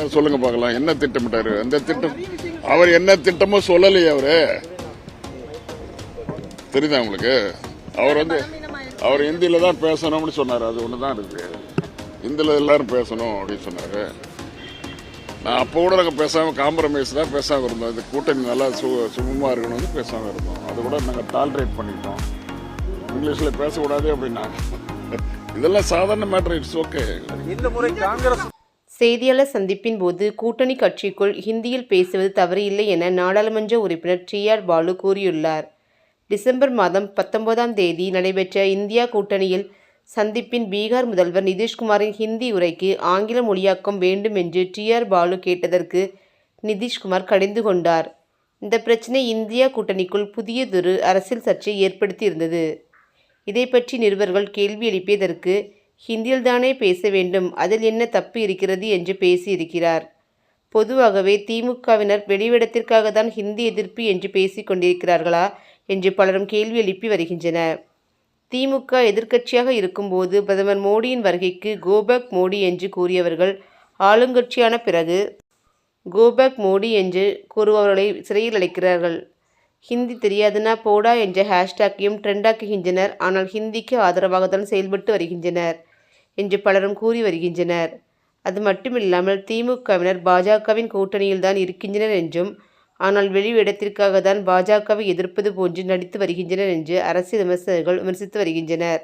சொல்லுங்க பார்க்கலாம். என்ன திட்டமிட்டாரு? அந்த திட்டம்? அவர் என்ன திட்டமோ சொல்லலையே அவரு. தெரியுதா உங்களுக்கு? அவர் வந்து அவர் ஹிந்தியில தான் பேசணும்னு சொன்னாரு. அது ஒண்ணுதான் இருக்கு. ஹிந்தியில எல்லாரும் பேசணும் அப்படின்னு சொன்னாரு. நான் அப்போ கூட நாங்கள் பேசாம காம்ப்ரமைஸ் தான் பேசாம இருந்தோம். இந்த கூட்டணி நல்லா சு சுமமா இருக்கணும்னு பேசாம இருந்தோம். அது கூட நாங்கள் டாலரேட் பண்ணிட்டோம். இங்கிலீஷ்ல பேசக்கூடாது அப்படின்னா. இதெல்லாம் சாதாரண மேட்டர் இட்ஸ் ஓகே இந்த முறை காங்கிரஸ் செய்தியாளர் சந்திப்பின் போது கூட்டணி கட்சிக்குள் ஹிந்தியில் பேசுவது தவறில்லை என நாடாளுமன்ற உறுப்பினர் டி ஆர் பாலு கூறியுள்ளார். டிசம்பர் மாதம் பத்தொன்பதாம் தேதி நடைபெற்ற இந்தியா கூட்டணியில் சந்திப்பின் பீகார் முதல்வர் நிதிஷ்குமாரின் ஹிந்தி உரைக்கு ஆங்கில மொழியாக்கம் வேண்டும் என்று டி ஆர் பாலு கேட்டதற்கு நிதிஷ்குமார் கடிந்து கொண்டார். இந்த பிரச்சினை இந்தியா கூட்டணிக்குள் புதியதொரு அரசியல் சர்ச்சை ஏற்படுத்தியிருந்தது. இதை பற்றி நிருபர்கள் கேள்வி எழுப்பியதற்கு ஹிந்தியில்தானே பேச வேண்டும். அதில் என்ன தப்பு இருக்கிறது என்று பேசியிருக்கிறார். பொதுவாகவே திமுகவினர் வெளிவிடத்திற்காக தான் ஹிந்தி எதிர்ப்பு என்று பேசிக் கொண்டிருக்கிறார்களா என்று பலரும் கேள்வி எழுப்பி வருகின்றனர். திமுக எதிர்க்கட்சியாக இருக்கும்போது பிரதமர் மோடியின் வருகைக்கு கோபேக் மோடி என்று கூறியவர்கள் ஆளுங்கட்சியான பிறகு கோபேக் மோடி என்று கூறுபவர்களை சிறையில் அழைக்கிறார்கள் ஹிந்தி தெரியாதுன்னா போடா என்ற ஹேஷ்டாக்கையும் ட்ரெண்டாக்குகின்றனர். ஆனால் ஹிந்திக்கு ஆதரவாக தான் செயல்பட்டு வருகின்றனர். என்று பலரும் கூறி வருகின்றனர். அது மட்டுமில்லாமல் திமுகவினர் பாஜகவின் கூட்டணியில்தான் இருக்கின்றனர் என்றும் ஆனால் வெளிவிடத்திற்காக தான் பாஜகவை எதிர்ப்பது போன்று நடித்து வருகின்றனர் என்று அரசியல் விமர்சகர்கள் விமர்சித்து வருகின்றனர்.